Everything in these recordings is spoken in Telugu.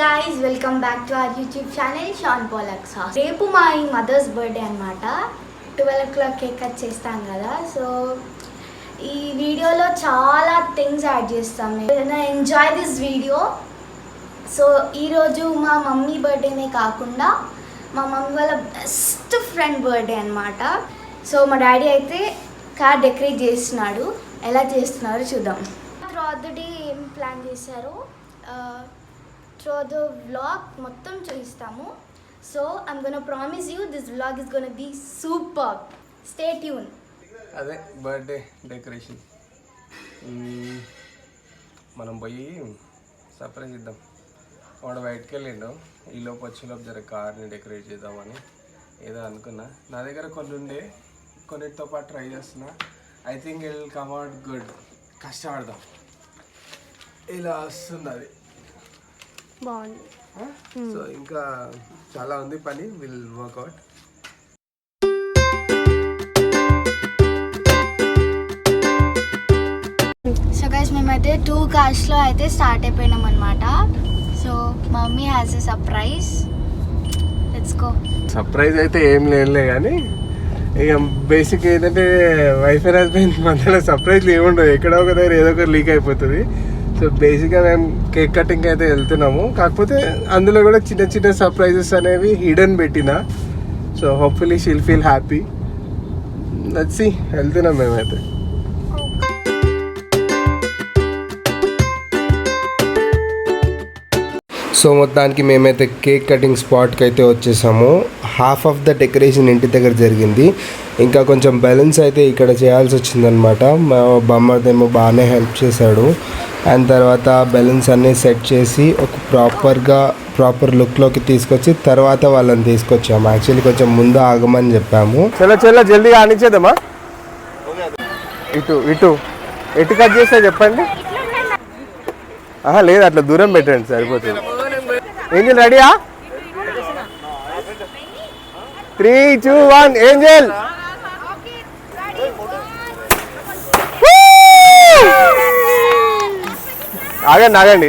Guys welcome back to our YouTube channel Shan పోలక్స్ రేపు మా ఈ మదర్స్ బర్త్డే అనమాట twelve o'clock cake cut చేస్తాం కదా. సో ఈ వీడియోలో చాలా థింగ్స్ యాడ్ చేస్తాం. ఎంజాయ్ దిస్ వీడియో సో ఈరోజు మా మమ్మీ బర్త్డేనే కాకుండా మా మమ్మీ వాళ్ళ బెస్ట్ ఫ్రెండ్ బర్త్డే అనమాట సో మా డాడీ అయితే కార్ డెకరేట్ చేస్తున్నాడు. ఎలా చేస్తున్నారో చూద్దాం. త్రోట్ ఏం ప్లాన్ చేశారు? త్రూ ద వ్లాగ్ మొత్తం చూపిస్తాము. So I'm gonna promise you this vlog is gonna be super stay tune అదే బర్త్డే డెకరేషన్ మనం పోయి సర్ప్రైజ్ ఇద్దాం. వాడు బయటకు వెళ్ళిండు. ఈ లోపు వచ్చేలోపు జర కార్ని డెకరేట్ చేద్దామని ఏదో అనుకున్నా. నా దగ్గర కొన్ని ఉండే కొన్నిటితో పాటు ట్రై చేస్తున్నా. I think I'll come out good కష్టపడదాం. ఇలా వస్తుంది అది. బాగుంది. సో ఇంకా చాలా ఉంది పని will work out so guys మేమైతే టూ కార్స్లో అయితే స్టార్ట్ అయిపోయినాం అనమాట so mummy has a surprise let's go surprise అయితే ఏం లేదులే కానీ ఇక బేసిక్ ఏంటంటే వైఫ్ అండ్ హస్బెండ్ మధ్యలో సర్ప్రైజ్లు ఏముండవు ఎక్కడో ఒక దగ్గర ఏదో ఒకటి లీక్ అయిపోతుంది. సో బేసిక్గా మేము కేక్ కటింగ్ అయితే వెళ్తున్నాము. కాకపోతే అందులో కూడా చిన్న చిన్న సర్ప్రైజెస్ అనేవి హిడెన్ పెట్టిన. So hopefully she'll feel happy నచ్చి వెళ్తున్నాం మేమైతే. సో మొత్తానికి మేమైతే కేక్ కటింగ్ స్పాట్కి అయితే వచ్చేసాము. హాఫ్ ఆఫ్ ద డెకరేషన్ ఇంటి దగ్గర జరిగింది. ఇంకా కొంచెం బ్యాలెన్స్ అయితే ఇక్కడ చేయాల్సి వచ్చిందనమాట మా బొమ్మదేమో బాగానే హెల్ప్ చేశాడు. అండ్ తర్వాత బెలూన్స్ అన్నీ సెట్ చేసి ఒక ప్రాపర్గా ప్రాపర్ లుక్లోకి తీసుకొచ్చి తర్వాత వాళ్ళని తీసుకొచ్చాము. యాక్చువల్లీ కొంచెం ముందు ఆగమని చెప్పాము. చలో చలో జల్దీగా ఆనిచ్చేదమ్మా ఇటు ఇటు. ఎటు కట్ చేస్తే చెప్పండి? లేదు అట్లా దూరం పెట్టండి సరిపోతుంది. ఏంజల్ రెడీయా? Three two one Angel. ఆగండి ఆగండి.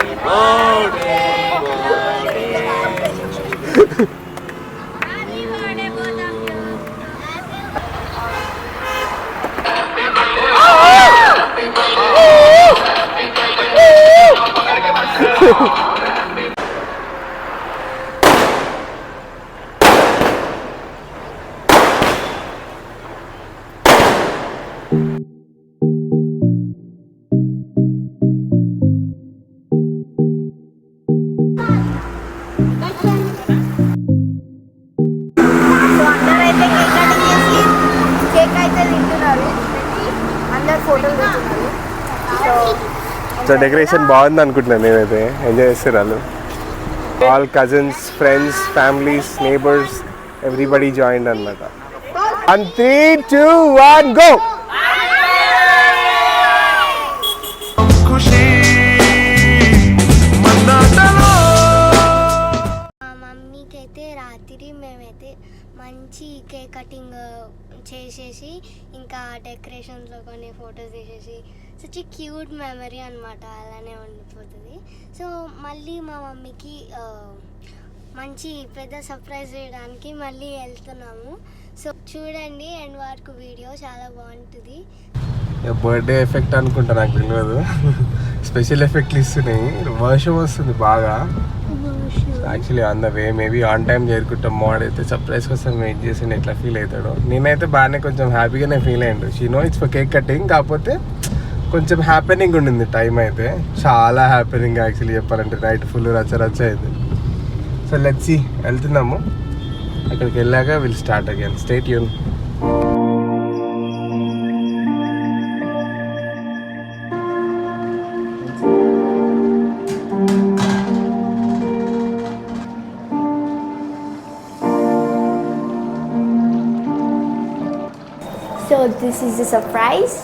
So decoration బాగుంది అనుకుంటున్నాను నేనైతే ఎంజాయ్ చేస్తారు వాళ్ళు. All cousins friends families neighbours everybody join అనమాట one three two one go మా మమ్మీకి అయితే రాత్రి మేమైతే మంచి కేక్ కటింగ్ చేసేసి ఇంకా డెకరేషన్స్లో కొన్ని ఫొటోస్ తీసేసి సచ్ క్యూట్ మెమరీ అనమాట అలానే ఉండిపోతుంది. సో మళ్ళీ మా మమ్మీకి మంచి పెద్ద సర్ప్రైజ్ చేయడానికి మళ్ళీ వెళ్తున్నాము. సో చూడండి అండ్ వరకు వీడియో చాలా బాగుంటుంది. బర్త్డే ఎఫెక్ట్ అనుకుంటా నాకు తెలియదు స్పెషల్ ఎఫెక్ట్లు ఇస్తున్నాయి. వర్షం వస్తుంది బాగా. Actually on the way maybe on time చేరుకుంటాం. Mode అయితే సర్ప్రైజ్ కోసం వెయిట్ చేసి ఎట్లా ఫీల్ అవుతాడో. నేనైతే బాగానే కొంచెం హ్యాపీగానే ఫీల్ అయ్యాడు. She know it's for cake cutting కాకపోతే కొంచెం హ్యాపెనింగ్ ఉండింది టైం అయితే. చాలా హ్యాపెనింగ్ యాక్చువల్లీ చెప్పాలంటే. నైట్ ఫుల్ రచ్చ రచ్చ అయింది. సో లెచ్చి వెళ్తున్నాము. అక్కడికి వెళ్ళాక విల్ స్టార్ట్ అగైన్ స్టేట్ యూన్ so this a surprise.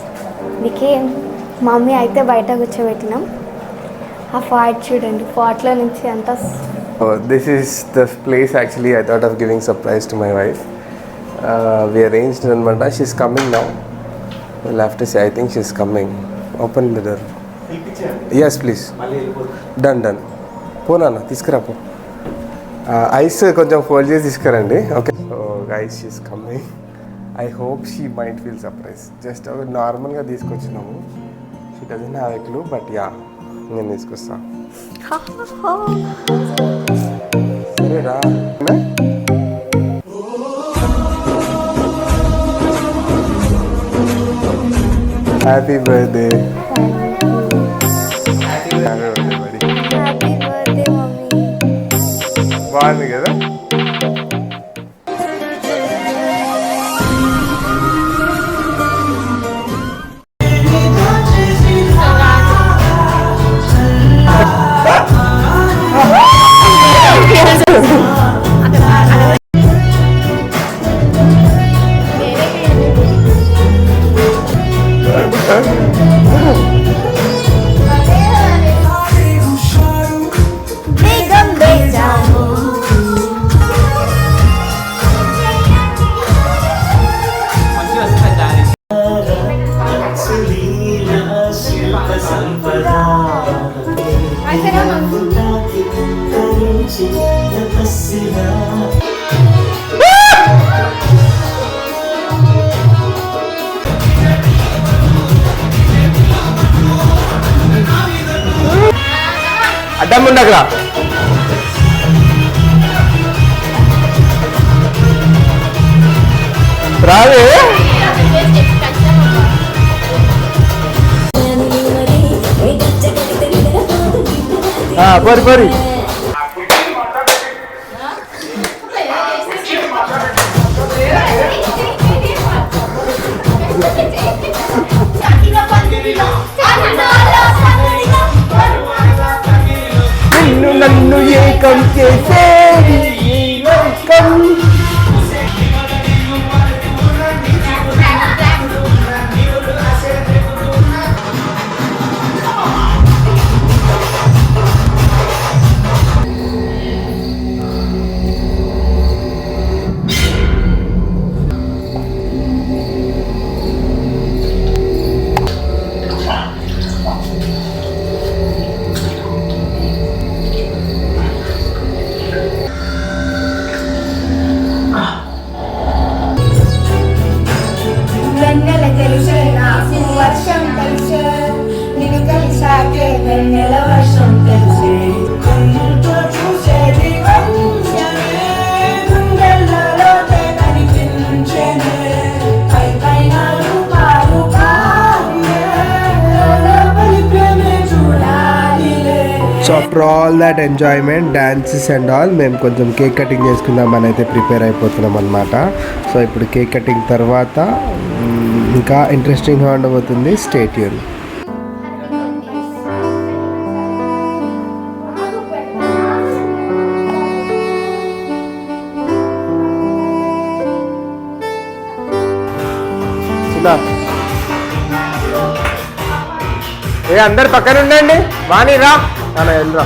We came mummy అయితే బయట కూర్చోబెట్టినాం. ఆ ఫార్ట్ చూడండి ఫార్ట్లో నుంచి అంత this is the place actually I thought of giving surprise to my wife we arrange అనమాట. She's coming now left see I think she's coming open the yes please done done పోనా తీసుకురా పో. ఐస్ కొంచెం ఫోల్డ్ చేసి తీసుకురండి. Okay so ice she's coming I hope she mind feel surprise just నార్మల్గా తీసుకొచ్చినాము. She doesn't have a clue but yeah నేను తీసుకొస్తా సరేరా happy birthday happy birthday buddy happy birthday mummy బాగుంది కదా అడ్డం అక్కడ. రాదు ఆ, పోరి పోరి. నన్ను ఏకం చేసేది ఈ that enjoyment dances and all మేము కొంచెం కేక్ కటింగ్ చేసుకుందామని అయితే ప్రిపేర్ అయిపోతున్నాం అనమాట సో ఇప్పుడు కేక్ కటింగ్ తర్వాత ఇంకా ఇంట్రెస్టింగ్గా ఉండబోతుంది స్టేట్యూన్ ఏ అందరు పక్కన ఉండండి. వాణి రా. నాన్న వెళ్ళరా.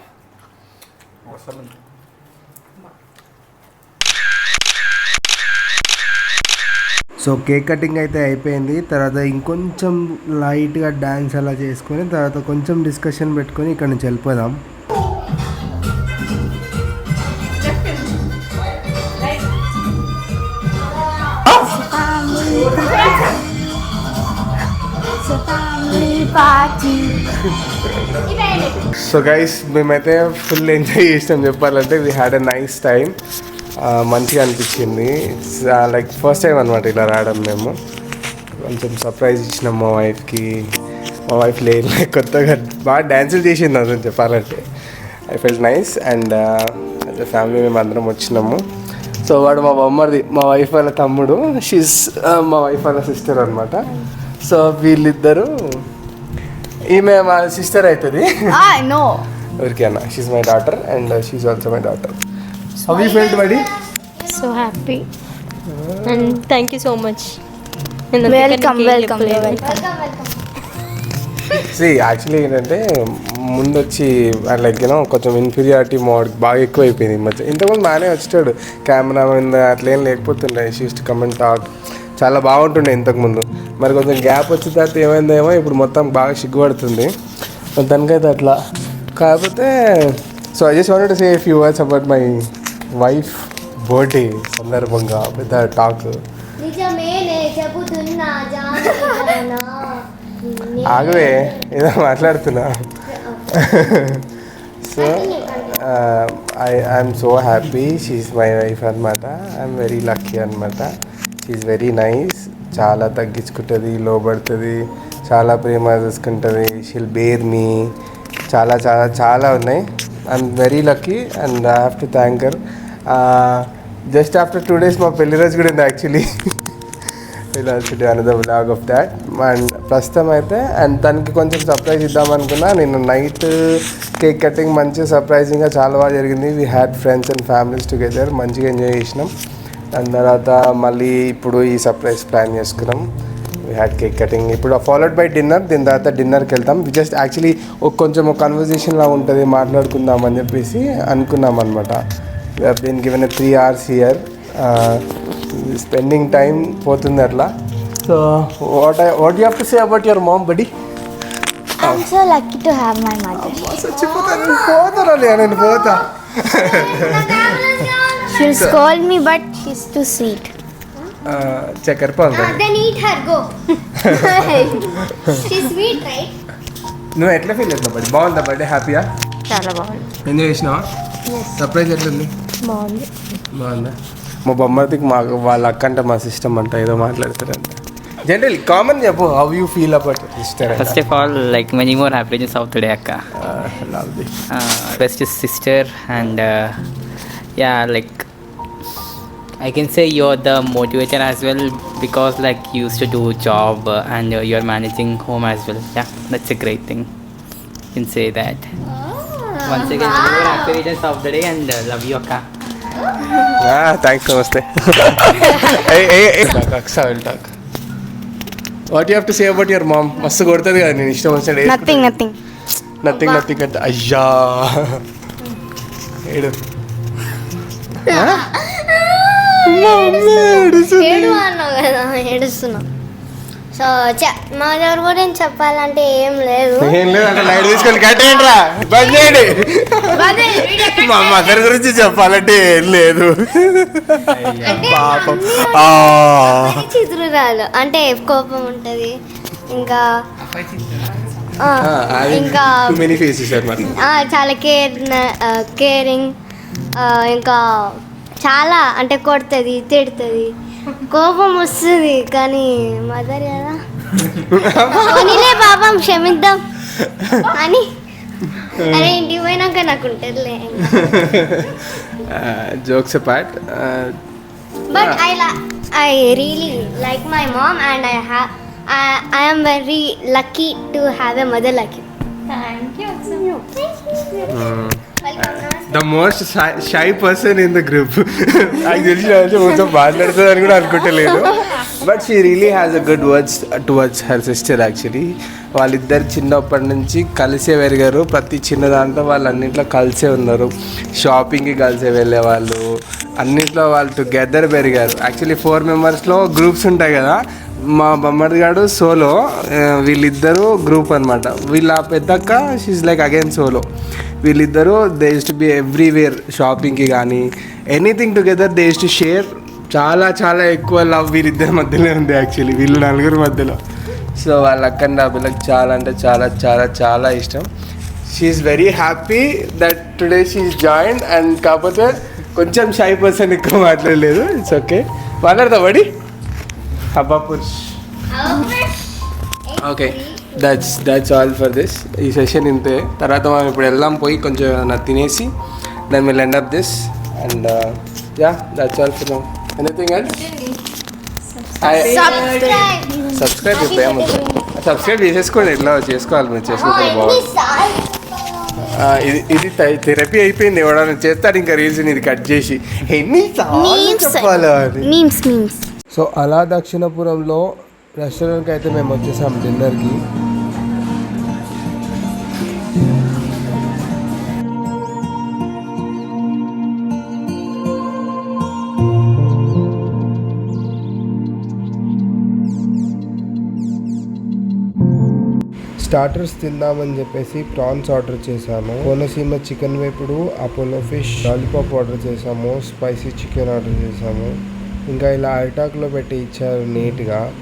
సో కేక్ కటింగ్ అయితే అయిపోయింది. తర్వాత ఇంకొంచెం లైట్గా డ్యాన్స్ అలా చేసుకొని తర్వాత కొంచెం డిస్కషన్ పెట్టుకొని ఇక్కడ నుంచి వెళ్ళిపోదాం. సో గైస్ మేమైతే ఫుల్ ఎంజాయ్ చేసినాం చెప్పాలంటే we had a nice time మంచిగా అనిపించింది. లైక్ ఫస్ట్ టైం అనమాట ఇలా రావడం మేము. కొంచెం సర్ప్రైజ్ ఇచ్చినాం మా వైఫ్కి మా వైఫ్ లేదు కొత్తగా బాగా డ్యాన్సులు చేసింది అసలు చెప్పాలంటే. I felt nice and family మేము అందరం వచ్చినాము. సో వాడు మా బొమ్మది మా వైఫ్ వాళ్ళ తమ్ముడు. షీస్ uh, మా వైఫ్ వాళ్ళ సిస్టర్ అనమాట సో వీళ్ళిద్దరూ ఈమె మా సిస్టర్ అవుతుంది no ఊరికేనా she's my daughter and she's also my daughter how you felt buddy so happy and thank you so much welcome welcome welcome see actually ఏంటంటే ముందు వచ్చి లైక్ యూనో కొంచెం ఇన్ఫీరియారిటీ మోడ్ బాగా ఎక్కువ అయిపోయింది ఈ మధ్య. ఇంతకుముందు బాగానే వచ్చాడు కెమెరా మీద అట్లేం లేకపోతుండే. షీస్ట్ కమెంట్ టాక్ చాలా బాగుంటుండే ఇంతకుముందు మరి కొంచెం గ్యాప్ వచ్చిన తర్వాత ఏమైందేమో ఇప్పుడు మొత్తం బాగా సిగ్గుపడుతుంది. దానికైతే అట్లా. కాకపోతే so I just wanted say few words about my wife birthday సందర్భంగా పెద్ద టాక్ ఆగవే ఏదో మాట్లాడుతున్నా. So I I'm so happy she's my wife అనమాట ఐఎమ్ వెరీ లక్కీ అనమాట ఈజ్ వెరీ నైస్ చాలా తగ్గించుకుంటుంది లోబడుతుంది చాలా ప్రేమ చూసుకుంటుంది. షీల్ బేర్ మీ చాలా చాలా చాలా ఉన్నాయి. I'm very lucky and I have to thank her just after two days మా పెళ్ళి రోజు కూడా ఉంది యాక్చువల్లీ ఇలా to another blog of that and ప్రస్తుతం అయితే అండ్ తనకి కొంచెం సర్ప్రైజ్ ఇద్దాం అనుకున్నా. నేను నైట్ కేక్ కటింగ్ మంచిగా సర్ప్రైజింగ్గా చాలా బాగా జరిగింది. We had friends and families together మంచిగా ఎంజాయ్ చేసినాం. దాని తర్వాత మళ్ళీ ఇప్పుడు ఈ సర్ప్రైజ్ ప్లాన్ చేసుకున్నాం వీ హ్యాడ్ కేక్ కటింగ్ ఇప్పుడు ఫాలోడ్ బై డిన్నర్ దీని తర్వాత డిన్నర్కి వెళ్తాం జస్ట్ యాక్చువల్లీ ఒక కొంచెం ఒక కన్వర్జేషన్ లా ఉంటుంది మాట్లాడుకుందాం అని చెప్పేసి అనుకున్నాం అనమాట been given three hours year spending time పోతుంది అట్లా so what I what you have to say about your mom buddy I'm so lucky to have my mother చచ్చిపోతాను పోతాను నేను పోతా she'll scold me but she's too sweet చక్కెర పాలు then eat her go she sweet right నువ్వు ఎట్లా ఫీల్ అవుతున్నావు బడి? బాగుందా బర్త్డే? హ్యాపీయా చాలా బాగుంది. ఎంజాయ్ చేసినావా? సర్ప్రైజ్ ఎట్లుంది? బాగుంది. బాగుందా? మా బొమ్మదికి మా వాళ్ళ అక్క అంటే మా సిస్టమ్ అంట ఏదో మాట్లాడతారంట. జనరల్ కామన్ చెప్పు how you feel about sister First of all, like many more happiness of today, Akka. Love this Uh, best is sister, and uh, yeah, like I can say you're the motivator as well because like you used to do job uh, and uh, you're managing home as well. Yeah, that's a great thing. You can say that. Once again, many more happy returns of the day and uh, love you, Akka. Thanks నమస్తే Aqsa will talk what you have to say about your mom మస్తు కొడుతుంది కదా నేను ఇష్టం వచ్చినట్టు నథింగ్ నథింగ్ నథింగ్ నథింగ్ అంటే అయ్యా ఏడు ఏడు అన్నావు కదా ఏడుస్తున్నా సో మా దగ్గర గురించి చెప్పాలంటే ఏం లేదు. ఏం లేదు అంటే లైట్ తీసుకొని కట్టేయండిరా. బంద్ చేయండి. మా మదర్ గురించి చెప్పాలంటే ఏం లేదు. పాపం. చిత్రురాలు. అంటే కోపం ఉంటుంది. ఇంకా ఇంకా చాలా కేర్ కేరింగ్ ఇంకా చాలా అంటే కొడుతుంది తిడుతుంది. కోపం వస్తుంది కానీ మదర్ కదా. పోనీలే పాపం క్షమిద్దాం. అని. అరే ఇంటికి పోయినాక నాకు ఉంటుందిలే. Jokes apart but I I really like my mom and I have I am very lucky to have a mother lucky the most shy person in the group నాకు తెలిసిన కొంచెం మాట్లాడుతుందని కూడా అనుకుంటలేదు but she really has a good words towards her sister actually వాళ్ళిద్దరు చిన్నప్పటి నుంచి కలిసే పెరిగారు. ప్రతి చిన్న దాంట్లో వాళ్ళు అన్నింటిలో కలిసే ఉన్నారు. షాపింగ్కి కలిసే వెళ్ళేవాళ్ళు అన్నింటిలో వాళ్ళు టుగెదర్ పెరిగారు. యాక్చువల్లీ ఫోర్ మెంబర్స్లో గ్రూప్స్ ఉంటాయి కదా. మా బొమ్మడి గారు సోలో వీళ్ళిద్దరూ గ్రూప్ అనమాట వీళ్ళ పెద్దక్క షీఈ్ లైక్ అగైన్ సోలో వీళ్ళిద్దరూ దే టు బి ఎవ్రీవేర్ షాపింగ్కి కానీ anything together they to share చాలా చాలా ఎక్కువ లవ్ వీళ్ళిద్దరి మధ్యలో ఉంది యాక్చువల్లీ వీళ్ళు నలుగురి మధ్యలో. సో వాళ్ళ అక్కని నా పిల్లకి చాలా అంటే చాలా చాలా చాలా ఇష్టం. She's very happy that today she's join and కాకపోతే కొంచెం షై పర్సన్ ఎక్కువ మాట్లాడలేదు. ఇట్స్ ఓకే మాట్లాడతా బడి? అబ్బా Purush. Okay that's that's all for this ఈ సెషన్ ఇంతే. తర్వాత మనం ఇప్పుడు వెళ్దాం పోయి కొంచెం ఏమైనా తినేసి then will end up this and yeah that's all for now anything else subscribe చెప్పాము సబ్స్క్రైబ్ చేసేసుకోండి. ఎట్లా చేసుకోవాలి మీరు? చేసుకోవాలి బాగుంది ఇది ఇది థెరపీ అయిపోయింది. ఎవడన్నా చేస్తాడు ఇంకా రీల్స్ ఇది కట్ చేసి. ఎన్ని చెప్పాలా అని సో అలా దక్షిణపురంలో రెస్టారెంట్కి అయితే మేము వచ్చేసాం డిన్నర్కి స్టార్టర్స్ తిందామని చెప్పేసి ప్రాన్స్ ఆర్డర్ చేశాను కోనసీమ చికెన్ వేపుడు అపోలో ఫిష్ లాలీపాప్ ఆర్డర్ చేశాము. స్పైసీ చికెన్ ఆర్డర్ చేశాము. ఇంకా ఇలా అరిటాక్లో పెట్టి ఇచ్చారు నీట్గా.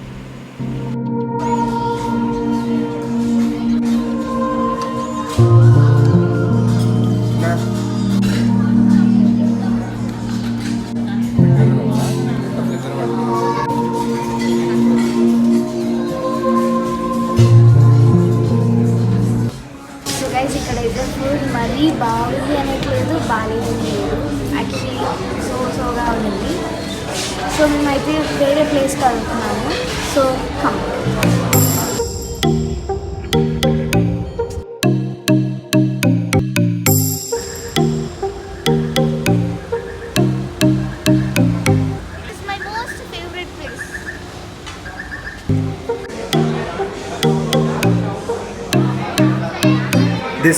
బాగాలేదు యాక్చువల్లీ సో సోగా ఉంది. సో మేమైతే వేరే ప్లేస్కి వెళ్తున్నాము. So come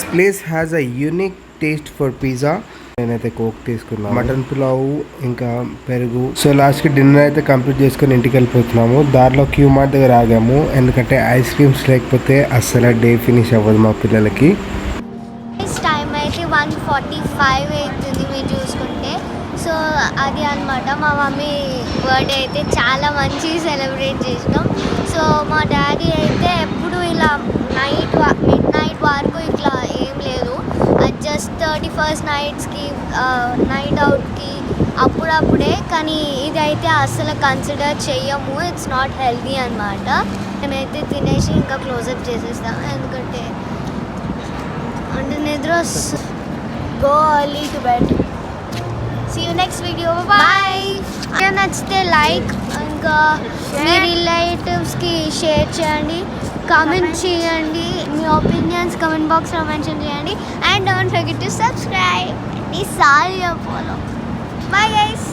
this place has a unique taste for pizza నేనైతే కోక్ తీసుకున్నాను. మటన్ పులావు ఇంకా పెరుగు. సో లాస్ట్కి డిన్నర్ అయితే కంప్లీట్ చేసుకొని ఇంటికి వెళ్ళిపోతున్నాము. దారిలో క్యూ మార్ట్ దగ్గర ఆగాము. ఎందుకంటే ఐస్ క్రీమ్స్ లేకపోతే అస్సలు డే ఫినిష్ అవ్వదు మా పిల్లలకి. టైం అయితే వన్ ఫార్టీ ఫైవ్ అవుతుంది మీరు చూసుకుంటే. సో అది అన్నమాట. మా మమ్మీ బర్త్డే అయితే చాలా మంచి సెలబ్రేట్ చేసినాం. సో మా డాడీ అయితే ఎప్పుడు ఇలా నైట్ నైట్ వరకు ఇట్లా ఏం లేదు. జస్ట్ థర్టీ ఫస్ట్ నైట్స్కి నైట్ అవుట్కి అప్పుడప్పుడే కానీ ఇదైతే అస్సలు కన్సిడర్ చెయ్యము. ఇట్స్ నాట్ హెల్దీ అనమాట మేమైతే తినేసి ఇంకా క్లోజప్ చేసేస్తాం. ఎందుకంటే అంటే నిద్ర go early to bed see you next video bye నచ్చితే లైక్ ఇంకా మీ రిలేటివ్స్కి షేర్ చేయండి. కామెంట్ చేయండి. మీ ఒపీనియన్స్ కామెంట్ బాక్స్లో మెన్షన్ చేయండి. And don't forget to subscribe ఈసారి follow bye guys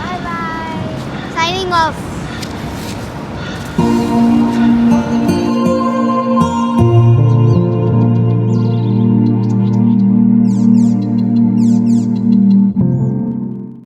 bye bye signing off